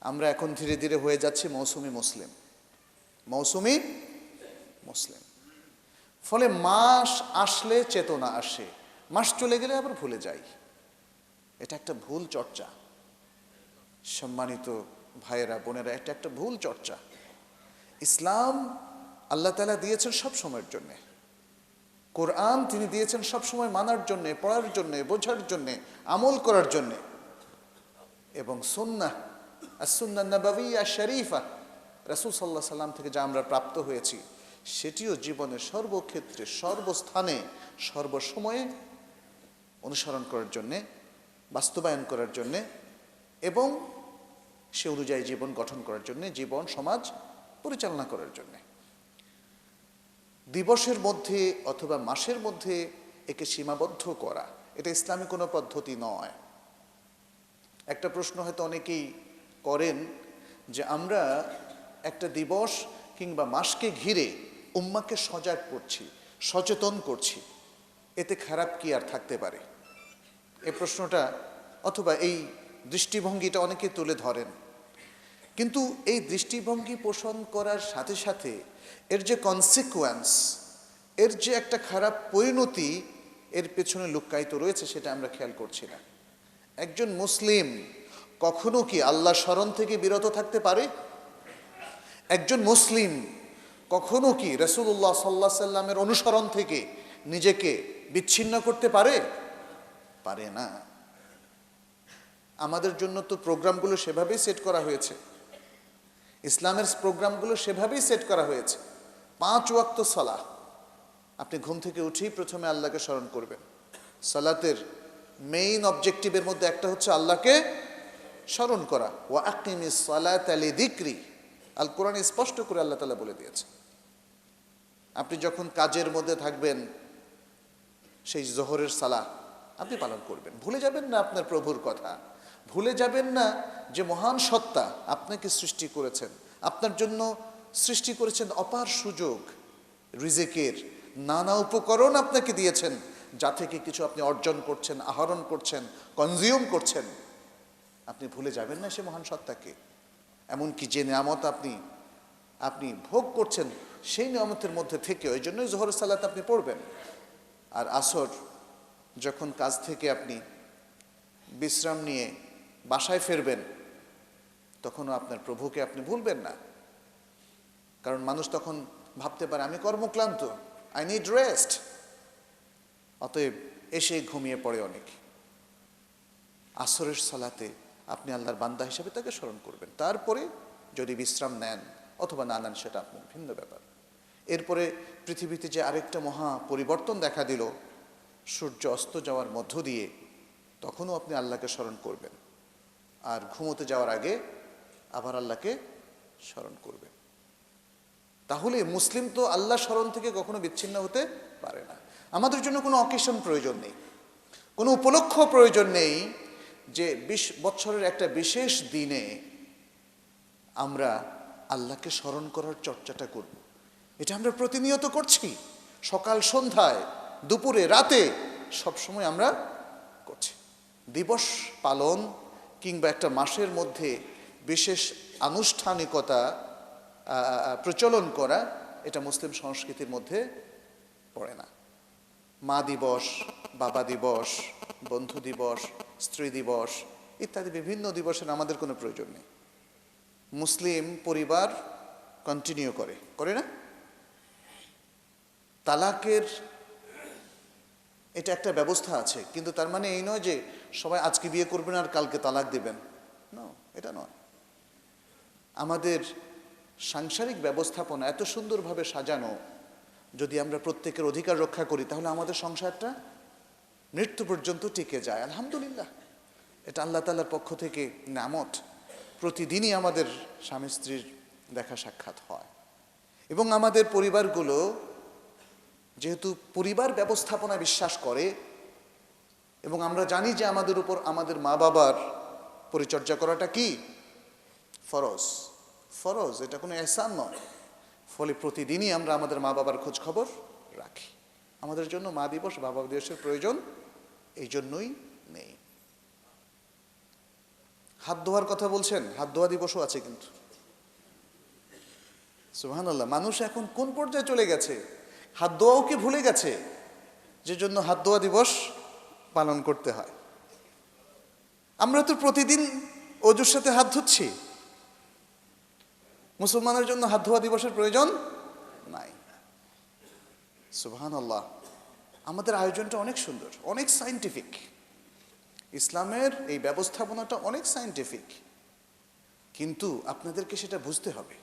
আমরা এখন ধীরে ধীরে হয়ে যাচ্ছি মৌসুমি মুসলিম। মৌসুমি মুসলিম। ফলে মাস আসলে চেতনা আসে। মাস চলে গেলে আবার ভুলে যাই। এটা একটা ভুল চর্চা। সম্মানিত ভাইয়েরা, বোনেরা, এটা একটা ভুল চর্চা। ইসলাম আল্লাহ তালা দিয়েছেন সব সময়ের জন্যে। কোরআন তিনি দিয়েছেন সব সময় মানার জন্যে, পড়ার জন্যে, বোঝার জন্যে, আমল করার জন্যে। এবং সুন্না আর সুন্না নবাবিয়া শরীফা, রাসুল সাল্লাহ সাল্লাম থেকে যা আমরা প্রাপ্ত হয়েছি, সেটিও জীবনের সর্বক্ষেত্রে সর্বস্থানে, সর্বসময়ে অনুসরণ করার জন্যে, বাস্তবায়ন করার জন্যে এবং সে অনুযায়ী জীবন গঠন করার জন্যে, জীবন, সমাজ পরিচালনা করার জন্যে। দিবসের মধ্যে অথবা মাসের মধ্যে একে সীমাবদ্ধ করা। এটা ইসলামী কোনো পদ্ধতি নয়। একটা প্রশ্ন হয়তো অনেকেই করেন যে আমরা একটা দিবস কিংবা মাসকে ঘিরে উম্মাকে সজাগ করছি, সচেতন করছি। এতে খারাপ কি আর থাকতে পারে? এ প্রশ্নটা অথবা এই দৃষ্টিভঙ্গিটা অনেকে তুলে ধরেন। কিন্তু এই দৃষ্টিভঙ্গি পোষণ করার সাথে সাথে এর যে কনসিকুয়েন্স এর যে একটা খারাপ পরিণতি, এর পেছনে লুক্কায়িত রয়েছে সেটা আমরা খেয়াল করছি না। একজন মুসলিম কখনো কি আল্লাহ স্মরণ থেকে বিরত থাকতে পারে? একজন মুসলিম কখনো কি রসুল্লাহ সাল্লাহ সাল্লামের অনুসরণ থেকে নিজেকে বিচ্ছিন্ন করতে পারে? পারে না। আমাদের জন্য তো প্রোগ্রামগুলো সেভাবেই সেট করা হয়েছে। ইসলামের প্রোগ্রামগুলো সেভাবেই সেট করা হয়েছে। পাঁচ ওয়াক্ত সলা আপনি ঘুম থেকে উঠেই প্রথমে আল্লাহকে স্মরণ করবেন। সালাতের মেইন অবজেক্টিভের মধ্যে একটা হচ্ছে আল্লাহকে স্মরণ করা। ও আকিমি সালাত আলী দিক্রি আল কোরআন স্পষ্ট করে আল্লাহ তালা বলে দিয়েছে। আপনি যখন কাজের মধ্যে থাকবেন, সেই জোহরের সালাহ আপনি পালন করবেন। ভুলে যাবেন না আপনার প্রভুর কথা। ভুলে যাবেন না যে মহান সত্তা আপনাকে সৃষ্টি করেছেন। আপনার জন্য সৃষ্টি করেছেন অপার সুযোগ, রিজেকের নানা উপকরণ আপনাকে দিয়েছেন, যা থেকে কিছু আপনি অর্জন করছেন, আহরণ করছেন কনজিউম করছেন। আপনি ভুলে যাবেন না সে মহান সত্তাকে। এমনকি যে নিয়ামত আপনি আপনি ভোগ করছেন, সেই নিয়ামতের মধ্যে থেকে ওই জন্যই জোহর সালাত আপনি পড়বেন। আর আসর, যখন কাজ থেকে আপনি বিশ্রাম নিয়ে বাসায় ফিরবেন, তখনও আপনার প্রভুকে আপনি ভুলবেন না। কারণ মানুষ তখন ভাবতে পারে, আমি কর্মক্লান্ত আই নিড রেস্ট অতএব এসে ঘুমিয়ে পড়ে অনেক। আসরের সালাতে আপনি আল্লাহর বান্দা হিসেবে তাকে স্মরণ করবেন। তারপরে যদি বিশ্রাম নেন অথবা না নেন, সেটা আপনার ভিন্ন ব্যাপার। এরপরে পৃথিবীতে যে আরেকটা মহা পরিবর্তন দেখা দিল, সূর্য অস্ত যাওয়ার মধ্য দিয়ে, তখনও আপনি আল্লাহকে স্মরণ করবেন। আর ঘুমোতে যাওয়ার আগে আবার আল্লাহকে স্মরণ করবে। তাহলে মুসলিম তো আল্লাহ স্মরণ থেকে কখনো বিচ্ছিন্ন হতে পারে না। আমাদের জন্য কোনো অকেশন প্রয়োজন নেই। কোনো উপলক্ষ প্রয়োজন নেই যে বিশ বছরের একটা বিশেষ দিনে আমরা আল্লাহকে স্মরণ করার চর্চাটা করব। এটা আমরা প্রতিনিয়ত করছি। সকাল, সন্ধ্যায়, দুপুরে, রাতে সব সময় আমরা করছি। দিবস পালন কিংবা একটা মাসের মধ্যে বিশেষ আনুষ্ঠানিকতা প্রচলন করা এটা মুসলিম সংস্কৃতির মধ্যে পড়ে না। মা দিবস, বাবা দিবস, বন্ধু দিবস, স্ত্রী দিবস ইত্যাদি বিভিন্ন দিবসের আমাদের কোনো প্রয়োজন নেই। মুসলিম পরিবার কন্টিনিউ করে করে না? তালাকের এটা একটা ব্যবস্থা আছে, কিন্তু তার মানে এই নয় যে সবাই আজকে বিয়ে করবেন আর কালকে তালাক দেবেন। না এটা নয়। আমাদের সাংসারিক ব্যবস্থাপনা এত সুন্দরভাবে সাজানো, যদি আমরা প্রত্যেকের অধিকার রক্ষা করি, তাহলে আমাদের সংসারটা মৃত্যু পর্যন্ত টিকে যায়। আলহামদুলিল্লাহ। এটা আল্লাহ তালার পক্ষ থেকে নামত। প্রতিদিনই আমাদের স্বামী স্ত্রীর দেখা সাক্ষাৎ হয়। এবং আমাদের পরিবারগুলো যেহেতু পরিবার ব্যবস্থাপনায় বিশ্বাস করে, এবং আমরা জানি যে আমাদের উপর আমাদের মা বাবার পরিচর্যা করাটা কি? ফরজ। ফরজ, এটা কোনো এহসান নয়। ফলে প্রতিদিনই আমরা আমাদের মা বাবার খোঁজ খবর রাখি। আমাদের জন্য মা দিবস, বাবা দিবসের প্রয়োজন এই জন্যই নেই। হাত ধোয়ার কথা বলছেন, হাত ধোয়া দিবসও আছে কিন্তু। সুবহানাল্লাহ, মানুষ এখন কোন পর্যায়ে চলে গেছে? হাত ধোয়াও কি ভুলে গেছে? যে জন্য হাত ধোয়া দিবস পালন করতে হয়। আমরা তো প্রতিদিন অজুর সাথে হাত ধুচ্ছি। মুসলমানের জন্য হাত ধোয়া দিবসের প্রয়োজন নাই। সুবহান আল্লাহ আমাদের আয়োজনটা অনেক সুন্দর, অনেক সাইন্টিফিক ইসলামের এই ব্যবস্থাপনাটা অনেক সাইন্টিফিক কিন্তু আপনাদেরকে সেটা বুঝতে হবে।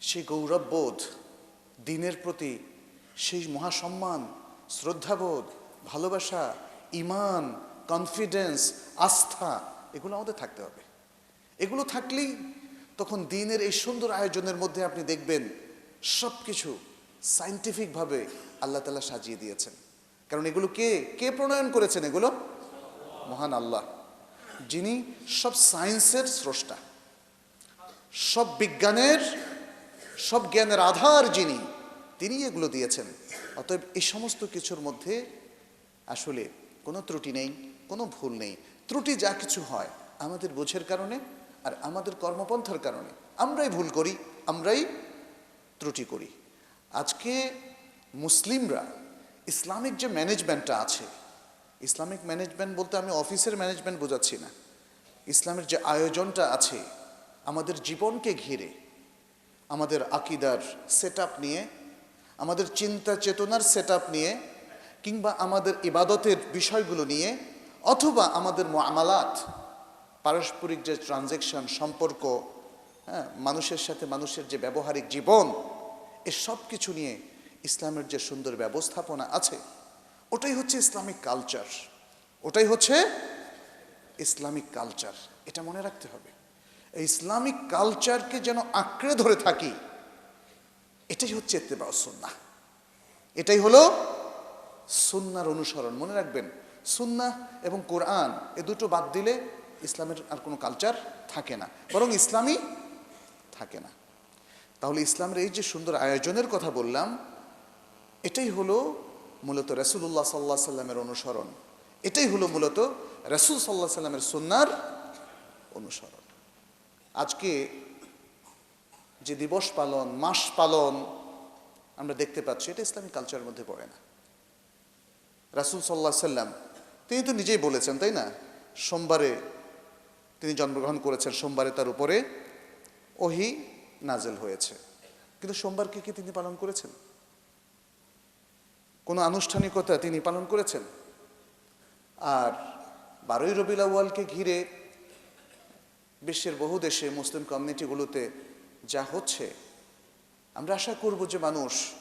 সে গৌরব গৌরববোধ দিনের প্রতি সেই মহাসম্মান, শ্রদ্ধাবোধ, ভালোবাসা, ইমান কনফিডেন্স আস্থা, এগুলো আমাদের থাকতে হবে। এগুলো থাকলেই তখন দিনের এই সুন্দর আয়োজনের মধ্যে আপনি দেখবেন সব কিছু সাইন্টিফিকভাবে আল্লাহ তালা সাজিয়ে দিয়েছেন। কারণ এগুলো কে কে প্রণয়ন করেছেন এগুলো? মহান আল্লাহ। যিনি সব সায়েন্সের স্রষ্টা, সব বিজ্ঞানের, সব জ্ঞানের আধার যিনি তিনি এগুলো দিয়েছেন। অতএব এই সমস্ত কিছুর মধ্যে আসলে কোনো ত্রুটি নেই, কোনো ভুল নেই। ত্রুটি যা কিছু হয় আমাদের বোঝের কারণে আর আমাদের কর্মপন্থার কারণে। আমরাই ভুল করি, আমরাই ত্রুটি করি। আজকে মুসলিমরা ইসলামিক যে ম্যানেজমেন্টটা আছে, ইসলামিক ম্যানেজমেন্ট বলতে আমি অফিসের ম্যানেজমেন্ট বোঝাচ্ছি না। ইসলামের যে আয়োজনটা আছে, আমাদের জীবনকে ঘিরে, আমাদের আকিদার সেট নিয়ে আমাদের চিন্তা চেতনার সেট নিয়ে কিংবা আমাদের ইবাদতের বিষয়গুলো নিয়ে অথবা আমাদের মামালাত পারস্পরিক যে ট্রানজেকশন সম্পর্ক হ্যাঁ মানুষের সাথে মানুষের যে ব্যবহারিক জীবন, এ সব কিছু নিয়ে ইসলামের যে সুন্দর ব্যবস্থাপনা আছে, ওটাই হচ্ছে ইসলামিক কালচার ওটাই হচ্ছে ইসলামিক কালচার এটা মনে রাখতে হবে। ইসলামিক কালচারকে যেন আঁকড়ে ধরে থাকি এটাই হচ্ছে এত্তেবা সুন্না এটাই হলো সুন্নার অনুসরণ। মনে রাখবেন সুন্না এবং কোরআন এ দুটো বাদ দিলে ইসলামের আর কোনো কালচার থাকে না, বরং ইসলামই থাকে না। তাহলে ইসলামের এই যে সুন্দর আয়োজনের কথা বললাম, এটাই হলো মূলত রসুল্লাহ সাল্লাহ সাল্লামের অনুসরণ। এটাই হলো মূলত রসুল সাল্লাহ সাল্লামের সুন্নার অনুসরণ। আজকে যে দিবস পালন, মাস পালন আমরা দেখতে পাচ্ছি, এটা ইসলামিক কালচারের মধ্যে পড়ে না। রাসুল সাল্লাহ সাল্লাম, তিনি তো নিজেই বলেছেন, তাই না? সোমবারে তিনি জন্মগ্রহণ করেছেন, সোমবারে তার উপরে ওহি নাজেল হয়েছে। কিন্তু সোমবারকে কি তিনি পালন করেছেন? কোনো আনুষ্ঠানিকতা তিনি পালন করেছেন? আর বারোই রবিল আউয়ালকে ঘিরে বিশ্বের বহু দেশে মুসলিম কমিউনিটিগুলোতে যা হচ্ছে, আমরা আশা করব যে মানুষ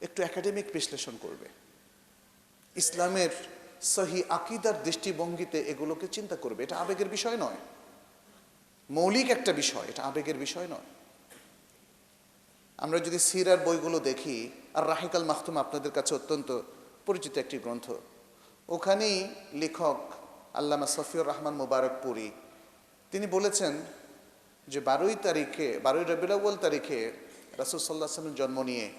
একটু একাডেমিক বিশ্লেষণ করবে। ইসলামের সহি আকিদার দৃষ্টিভঙ্গিতে এগুলোকে চিন্তা করবে। এটা আবেগের বিষয় নয়। মৌলিক একটা বিষয়, এটা আবেগের বিষয় নয়। আমরা যদি সিরার বইগুলো দেখি, আর রাহিকাল মাহতুম আপনাদের কাছে অত্যন্ত পরিচিত একটি গ্রন্থ। ওখানেই লেখক আল্লামা সফিউর রহমান মুবারকপুরি, তিনি বলেছেন যে বারোই তারিখে, বারোই রবিউল তারিখে রাসুল সাল্লাহ সাল্লামের জন্ম নিয়ে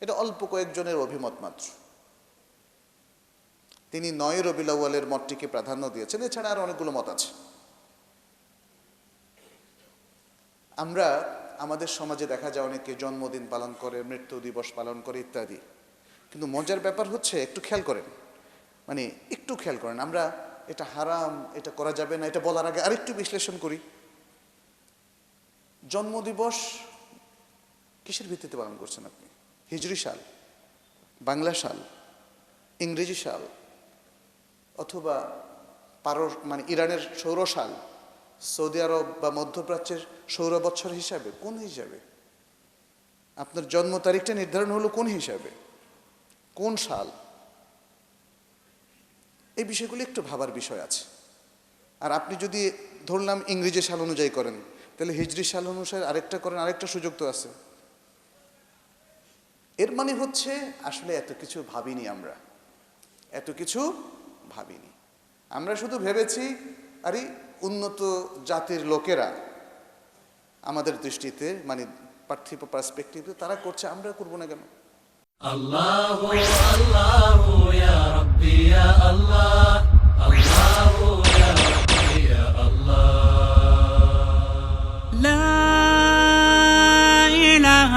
এটা অল্প কয়েকজনের অভিমত মাত্র। তিনি নয় রবিলাওয়ালের মতটিকে প্রাধান্য দিয়েছেন। এছাড়া আর অনেকগুলো মত আছে। আমরা আমাদের সমাজে দেখা যায় অনেকে জন্মদিন পালন করে, মৃত্যু দিবস পালন করে ইত্যাদি। কিন্তু মজার ব্যাপার হচ্ছে, একটু খেয়াল করেন। মানে একটু খেয়াল করেন। আমরা এটা হারাম, এটা করা যাবে না, এটা বলার আগে আরেকটু বিশ্লেষণ করি। জন্মদিবস কিসের ভিত্তিতে পালন করছেন আপনি? হিজরি সাল, বাংলা সাল, ইংরেজি সাল, অথবা পারো মানে ইরানের সৌর সাল, সৌদি আরব বা মধ্যপ্রাচ্যের সৌর বৎসর হিসাবে, কোন হিসাবে? আপনার জন্ম তারিখটা নির্ধারণ হলো কোন হিসাবে? কোন সাল? এই বিষয়গুলি একটু ভাবার বিষয় আছে। আর আপনি যদি ধরলাম ইংরেজি সাল অনুযায়ী করেন তাহলে হিজড়ি সাল অনুসারে আরেকটা করেন, আরেকটা সুযোগ তো আছে। এর মানে হচ্ছে আসলে এত কিছু ভাবিনি আমরা। এত কিছু ভাবিনি। আমরা শুধু ভেবেছি, আরে উন্নত জাতির লোকেরা আমাদের দৃষ্টিতে মানে পার্থিব পার্সপেক্টিভে তারা করছে, আমরা করব না কেন? আল্লাহ আল্লাহ আল্লাহ।